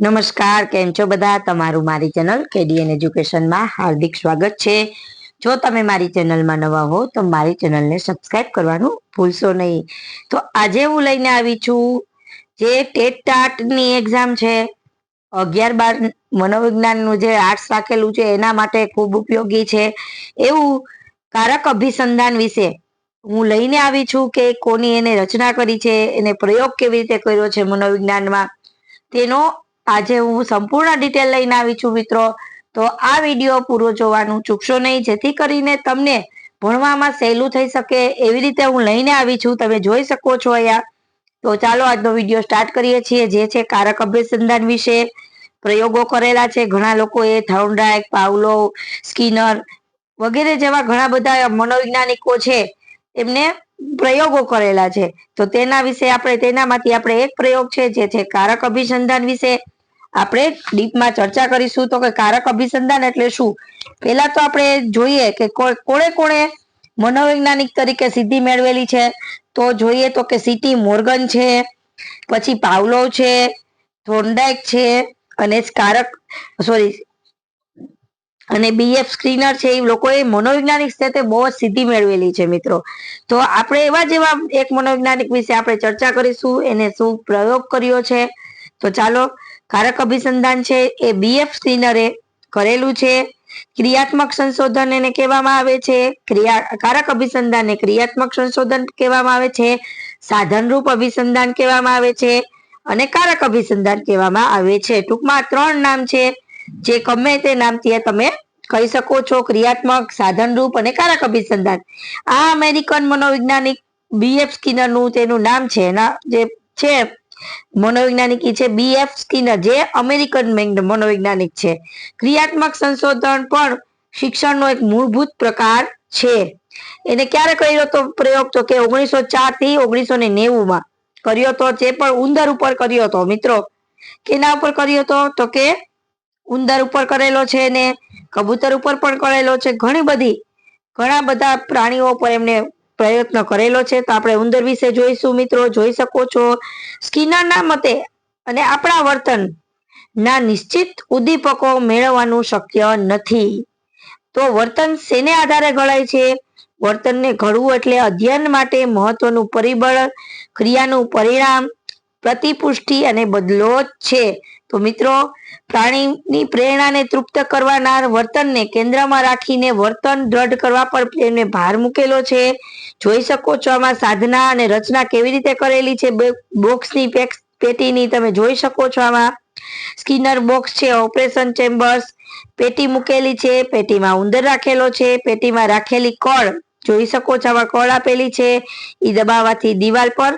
નમસ્કાર, કેમ છો બધા? તમારું મારી ચેનલ કેડીએન એજ્યુકેશનમાં હાર્દિક સ્વાગત છે. જો તમે મારી ચેનલમાં નવા હો, તો મારી ચેનલને સબસ્ક્રાઇબ કરવાનું ભૂલશો નહીં. તો આજે હું લઈને આવી છું, જે ટેટ ટાટની એક્ઝામ છે. અગિયાર બાર મનોવિજ્ઞાનનું જે આર્ટ્સ રાખેલું છે, એના માટે ખૂબ ઉપયોગી છે. એવું કારક અભિસંધાન વિશે હું લઈને આવી છું કે કોની એને રચના કરી છે, એને પ્રયોગ કેવી રીતે કર્યો છે મનોવિજ્ઞાનમાં. તેનો આજે હું સંપૂર્ણ ડિટેલ લઈને આવી છું મિત્રો. તો આ વીડિયો પૂરો જોવાનું ચૂકશો નહીં. જેથી કરીને તમને ભણવામાં સહેલું થઈ શકે એવી રીતે હું લઈને આવી છું. તમે જોઈ શકો છો અહીંયા. તો ચાલો આજનો વીડિયો સ્ટાર્ટ કરીએ છીએ. જે છે કારક અભિસંધાન વિશે. પ્રયોગો કરેલા છે. ઘણા લોકોએ થાઉન્ડાઇક પાવલો સ્કિનર વગેરે જેવા ઘણા બધા મનોવૈજ્ઞાનિકો છે. એમને પ્રયોગો કરેલા છે. તો તેના વિશે આપણે, તેનામાંથી આપણે એક પ્રયોગ છે, જે છે કારક અભિસંધાન વિશે. આપણે ડીપમાં ચર્ચા કરીશું તો કે કારક અભિસંધાન એટલે શું? પહેલા તો આપણે જોઈએ કે કોણે કોણે મનોવૈજ્ઞાનિક તરીકે સિદ્ધિ મેળવેલી છે. તો જોઈએ તો કે સીટી મોર્ગન છે, પછી પાવલો છે થોર્નડાઇક છે, અને કારક, સોરી, અને બીએફ સ્ક્રીનર છે, એ લોકોએ મનોવૈજ્ઞાનિક ક્ષેત્રે બહુ જ સિદ્ધિ મેળવેલી છે મિત્રો. તો આપણે એવા જેવા એક મનોવૈજ્ઞાનિક વિશે આપણે ચર્ચા કરીશું, એને શું પ્રયોગ કર્યો છે તો ચાલો, કારક અભિસંધાન છે એ બીએફ સ્કિનરે કરેલું છે. ક્રિયાત્મક સંશોધન એને કહેવામાં આવે છે. ક્રિયા, કારક અભિસંધાન ક્રિયાત્મક સંશોધન કહેવામાં આવે છે. સાધનરૂપ અભિસંધાન કહેવામાં આવે છે. અને કારક અભિસંધાન કહેવામાં આવે છે. ટૂંકમાં ત્રણ નામ છે. જે ગમે તે નામથી તમે કહી શકો છો. ક્રિયાત્મક, સાધનરૂપ અને કારક અભિસંધાન. આ અમેરિકન મનોવૈજ્ઞાનિક બીએફ સ્કિનરનું તેનું નામ છે. એના જે છે મનોવૈજ્ઞાનિક છે બી એફ સ્કિનર જે અમેરિકન મનોવૈજ્ઞાનિક છે. ક્રિયાત્મક સંશોધન પણ શિક્ષણનો એક મૂળભૂત પ્રકાર છે. એને ક્યારે કર્યો તો પ્રયોગ? તો કે ઓગણીસો ચારથી ઓગણીસો ને નેવું માં કર્યો તો તે પણ ઉંદર ઉપર કર્યો હતો, મિત્રો. કેના ઉપર કર્યો હતો તો કે ઉંદર ઉપર કરેલો છે ને કબૂતર ઉપર પણ કરેલો છે. ઘણી બધી, ઘણા બધા પ્રાણીઓ પર એમને પ્રયત્ન કરેલો છે. તો આપણે ઉંદર વિશે જોઈશું મિત્રો. જોઈ શકો છો. સ્કિનરના મતે અને આપણા વર્તન ના નિશ્ચિત ઉદ્દીપકો મેળવવાનું શક્ય નથી. તો વર્તન શેને આધારે ઘડાય છે? વર્તનને ઘડવું એટલે અધ્યયન માટે મહત્વનું પરિબળ, ક્રિયાનું પરિણામ, પ્રતિપુષ્ટિ અને બદલો છે. તો મિત્રો, પ્રાણીની પ્રેરણાને તૃપ્ત કરવાના વર્તનને કેન્દ્રમાં રાખીને વર્તન દ્રઢ કરવા પર પ્રેમને ભાર મૂકેલો છે. જોઈ શકો છો આમાં સાધના અને રચના કેવી રીતે કરેલી છે. બોક્સની પેટીની તમે જોઈ શકો છો આમાં. સ્કિનર બોક્સ છે, ઓપરેશન ચેમ્બર્સ. પેટી મૂકેલી છે, પેટીમાં ઉંદર રાખેલો છે, પેટીમાં રાખેલી કળ. જોઈ શકો છો આમાં કળ આપેલી છે. એ દબાવવાથી દિવાલ પર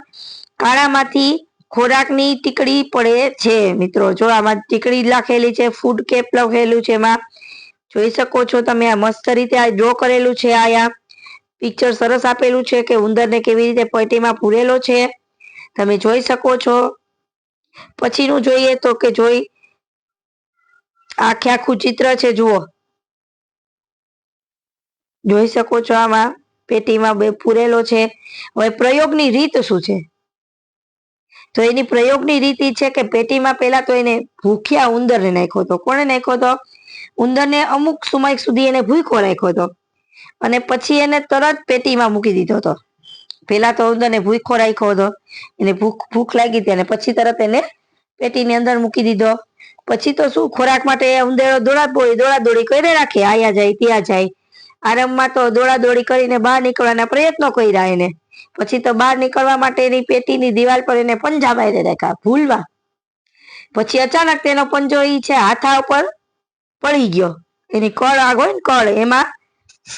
કાળામાંથી ખોરાકની ટીકડી પડે છે, મિત્રો. જો આમાં ટીકડી લખેલી છે ફૂડ કેપ લખેલું છે એમાં. જોઈ શકો છો તમે આ મસ્ત રીતે આ ડ્રો કરેલું છે આયા પિક્ચર સરસ આપેલું છે કે ઉંદરને કેવી રીતે પેટીમાં પૂરેલો છે. તમે જોઈ શકો છો. પછીનું જોઈએ તો કે જોઈ. આખે આખું ચિત્ર છે, જુઓ. જોઈ શકો છો આમાં પેટીમાં બે પૂરેલો છે. હવે પ્રયોગની રીત શું છે? તો એની પ્રયોગની રીત છે કે પેટીમાં પેલા તો એને ભૂખ્યા ઉંદરને નાખ્યો હતો. કોને નાખ્યો હતો? ઉંદરને અમુક સમય સુધી એને ભૂખો રાખ્યો હતો. અને પછી એને તરત પેટીમાં મૂકી દીધો હતો. પેલા તો ઉંદરને ભૂખો રાખ્યો હતો. એને ભૂખ ભૂખ લાગી હતી અને પછી તરત એને પેટીની અંદર મૂકી દીધો. પછી તો શું, ખોરાક માટે ઉંદરો દોડા દોડા દોડી કરી રાખે. આયા જાય, ત્યાં જાય. આરંભમાં તો દોડા દોડી કરીને બહાર નીકળવાના પ્રયત્નો કર્યા એને. પછી તો બહાર નીકળવા માટે એની પેટીની દિવાલ પર એને પંજા મારી રાખ્યા. ભૂલવા. પછી અચાનક તેનો પંજો ઈ છે, હાથા ઉપર પડી ગયો. એની કળ આગ કળ, એમાં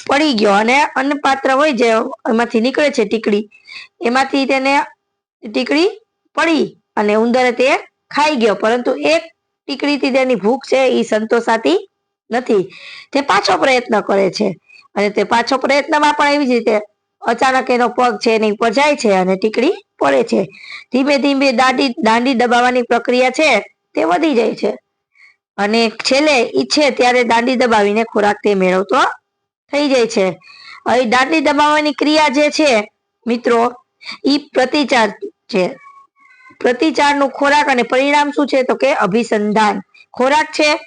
પડી ગયો અને અન્નપાત્ર હોય જે એમાંથી નીકળે છે ટીકડી, એમાંથી તેને ટીકડી પડી અને ઉંદરે તે ખાઈ ગયો. પરંતુ એક ટીકડીથી તેની ભૂખ છે એ સંતોષાતી નથી. તે પાછો પ્રયત્ન કરે છે. અને તે પાછો પ્રયત્નમાં પણ એવી જ રીતે અચાનક એનો પગ છે એની ઉપર જાય છે અને ટીકડી પડે છે. ધીમે ધીમે દાંડી દાંડી દબાવવાની પ્રક્રિયા છે તે વધી જાય છે. અને છેલ્લે ઈચ્છે ત્યારે દાંડી દબાવીને ખોરાક તે મેળવતો થઈ જાય છે. હવે દાંડી દબાવવાની ક્રિયા જે છે, મિત્રો, ઈ પ્રતિચાર છે. પ્રતિચારનું ખોરાક અને પરિણામ શું છે તો કે અભિસંધાન. ખોરાક છે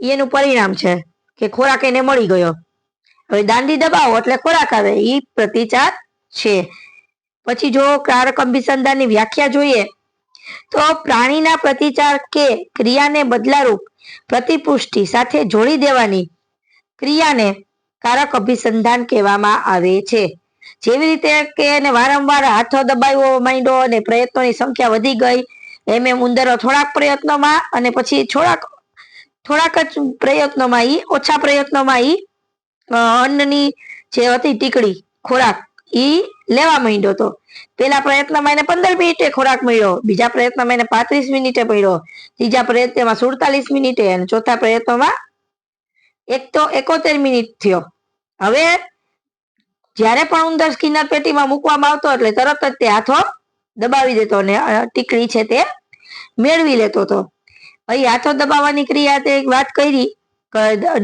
એનું પરિણામ છે કે ખોરાક એને મળી ગયો. હવે દાંડી દબાવો એટલે ખોરાક આવે એ પ્રતિચાર છે. પછી જો કારક અભિસંધાનની વ્યાખ્યા જોઈએ, તો પ્રાણીના પ્રતિચાર કે ક્રિયાને બદલારૂપ પ્રતિપુષ્ટિ સાથે જોડી દેવાની ક્રિયાને કારક અભિસંધાન કહેવામાં આવે છે. જેવી રીતે કે એને વારંવાર હાથો દબાવવો માંડ્યો અને પ્રયત્નોની સંખ્યા વધી ગઈ, એમ એમ ઉંદરો થોડાક પ્રયત્નોમાં અને પછી થોડાક થોડાક જ પ્રયત્નોમાં ઈ, ઓછા પ્રયત્નોમાં ઈ અન્નની જે હતી ટીકડી ખોરાક, ઈ લેવા માંડ્યો તો પેલા પ્રયત્નમાં એને પંદર મિનિટે ખોરાક મળ્યો, બીજા પ્રયત્નમાં એને પાંત્રીસ મિનિટે મળ્યો, ત્રીજા પ્રયત્નમાં સુડતાલીસ મિનિટે અને ચોથા પ્રયત્નમાં એક તો એકોતેર મિનિટ થયો. હવે જ્યારે પણ ઉંદર સ્કિનર પેટીમાં મૂકવામાં આવતો એટલે તરત જ તે હાથો દબાવી દેતો અને ટીકડી છે તે મેળવી લેતો હતો. અહીં હાથો દબાવવાની ક્રિયા તે વાત કરી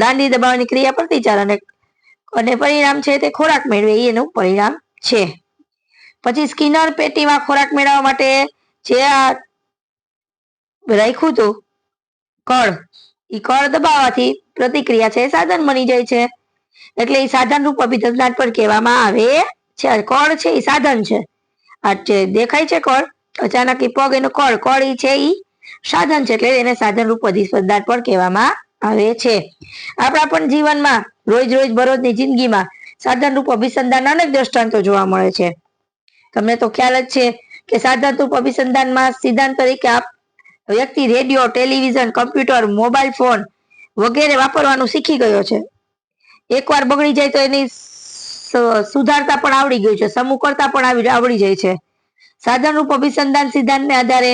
દાંડી દબાવવાની ક્રિયા પ્રતિચાર અને અને પરિણામ છે તે ખોરાક મેળવે એનું પરિણામ છે. પછી સ્કિનર પેટીમાં ખોરાક મેળવવા માટે જે આ રાખ્યું હતું, કળ એ કળ દબાવવાથી પ્રતિક્રિયા છે, સાધન બની જાય છે. એટલે એ સાધન રૂપ અભિસંધાન પણ કહેવામાં આવે છે. કળ છે એ સાધન છે. આ જે દેખાય છે કળ, અચાનક એ પગ એનો કળ કળ છે એ સાધન છે. એટલે એને સાધન રૂપ અભિસંધાન પણ કહેવામાં આવે છે. આપણા પણ જીવનમાં રોજ રોજ બરોજની જિંદગીમાં સાધન રૂપ અભિસંધાન અનેક દ્રષ્ટાંતો જોવા મળે છે. તમને તો ખ્યાલ જ છે કે સાધન રૂપ અભિસંધાનમાં સિદ્ધાંત તરીકે આપ વ્યક્તિ radio, television, computer, mobile phone વગેરે વાપરવાનું શીખી ગયો છે. એકવાર બગડી જાય તો એની સુધારતા પણ આવડી ગયું છે. સમૂહ કરતા પણ આવડી જાય છે. સાધન રૂપ અભિસંધાન સિદ્ધાંતને આધારે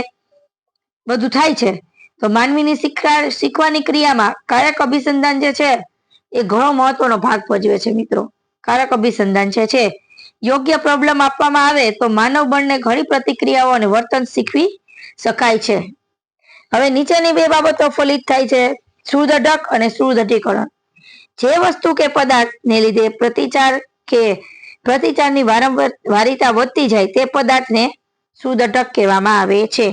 બધું થાય છે. તો માનવીની શીખવા શીખવાની ક્રિયામાં કારક અભિસંધાન જે છે, એ ઘણો મહત્વનો ભાગ ભજવે છે મિત્રો. કારક અભિસંધાન જે છે, યોગ્ય પ્રોબ્લેમ આપવામાં આવે તો માનવ બળને ઘણી પ્રતિક્રિયાઓ અને વર્તન શીખવી શકાય છે. હવે નીચેની બે બાબતો ફલિત થાય છે સુદઢક અને સુદઢીકરણ જે વસ્તુ કે પદાર્થને લીધે પ્રતિચાર કે પ્રતિચારની વારંવાર, વારિતા વધતી જાય તે પદાર્થને સુદઢક કહેવામાં આવે છે.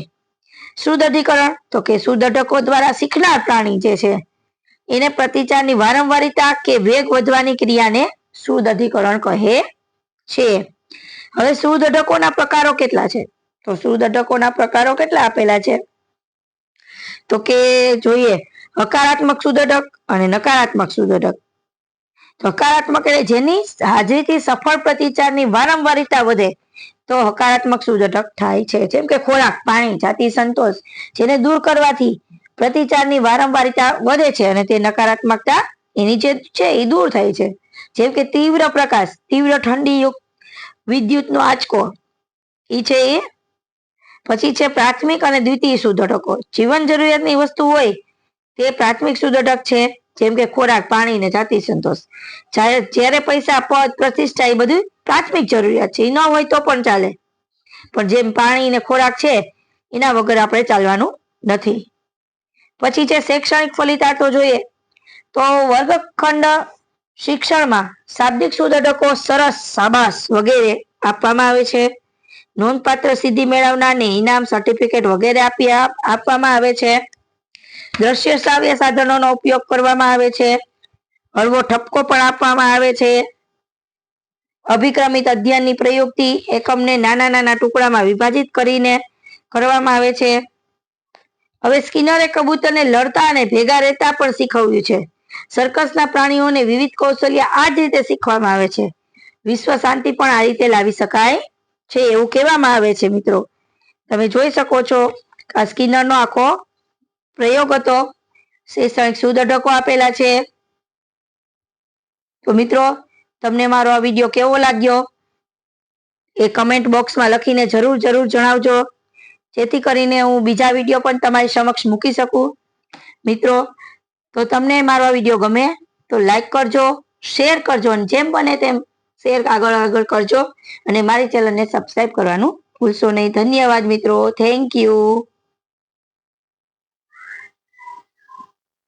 સુદઢીકરણ? તો કે સુદઢકો દ્વારા શીખનાર પ્રાણી જે છે, એને પ્રતિચારની વારંવારિતા કે વેગ વધવાની ક્રિયાને સુદઢીકરણ કહે છે. હવે સુદઢકોના પ્રકારો કેટલા છે? તો સુદઢકોના પ્રકારો કેટલા આપેલા છે? તો કે જોઈએ, હકારાત્મક સુદઢક અને નકારાત્મક સુદઢક. હકારાત્મક એટલે જેની હાજરીથી સફળ પ્રતિચારની વારંવારિતા વધે તો હકારાત્મક સુજટક થાય છે. જેમ કે ખોરાક, પાણી, જાતિ સંતોષ જેને દૂર કરવાથી પ્રતિચારની વારંવારિતા વધે છે અને તે નકારાત્મકતા એની જે છે એ દૂર થાય છે. જેમ કે તીવ્ર પ્રકાશ, તીવ્ર ઠંડી વિદ્યુતનો આંચકો એ છે એ. પછી છે પ્રાથમિક અને દ્વિતીય સુદઢકો જીવન જરૂરિયાતની વસ્તુ હોય તે પ્રાથમિક સુદઢક છે, જેમ કે ખોરાક, પાણી ને જાતિ સંતોષ. જ્યારે જ્યારે પૈસા, પદ, પ્રતિષ્ઠા એ બધું પ્રાથમિક જરૂરિયાત છે. એ ન હોય તો પણ ચાલે. પણ જેમ પાણી ને ખોરાક છે, એના વગર આપણે ચાલવાનું નથી. પછી છે શૈક્ષણિક ફલિતાર્થો જોઈએ. તો વર્ગખંડ શિક્ષણમાં શાબ્દિક સુધારકો સરસ સાબાસ વગેરે આપવામાં આવે છે. નોંધપાત્ર સિદ્ધિ મેળવનારને ઇનામ સર્ટિફિકેટ વગેરે આપી, આપવામાં આવે છે. દ્રશ્ય શ્રાવ્ય સાધનોનો ઉપયોગ કરવામાં આવે છે. હળવો ઠપકો પણ આપવામાં આવે છે. અભિક્રમિત અધ્યયનની પ્રયુક્તિ એકમને નાના નાના ટુકડામાં વિભાજિત કરીને કરવામાં આવે છે. હવે સ્કિનરે કબૂતરને લડતા અને ભેગા રહેતા પણ શીખવ્યું છે. સર્કસના પ્રાણીઓને વિવિધ કૌશલ્ય આ જ રીતે શીખવામાં આવે છે. વિશ્વ શાંતિ પણ આ રીતે લાવી શકાય છે એવું કહેવામાં આવે છે, મિત્રો. તમે જોઈ શકો છો આ સ્કિનરનો આખો પ્રયોગ હતો. શૈક્ષણિક સુદઢકો આપેલા છે. તો મિત્રો તમને મારો આ વીડિયો કેવો લાગ્યો? એ કમેન્ટ બોક્સમાં લખીને જરૂર જરૂર જણાવજો. જેથી કરીને હું બીજા વીડિયો પણ તમારી સમક્ષ મૂકી શકું. મિત્રો, તો તમને મારો આ વીડિયો ગમે તો લાઈક કરજો શેર કરજો અને જેમ બને તેમ શેર આગળ આગળ કરજો. અને મારી ચેનલને સબસ્ક્રાઈબ કરવાનું ભૂલશો નહીં. ધન્યવાદ મિત્રો. Thank you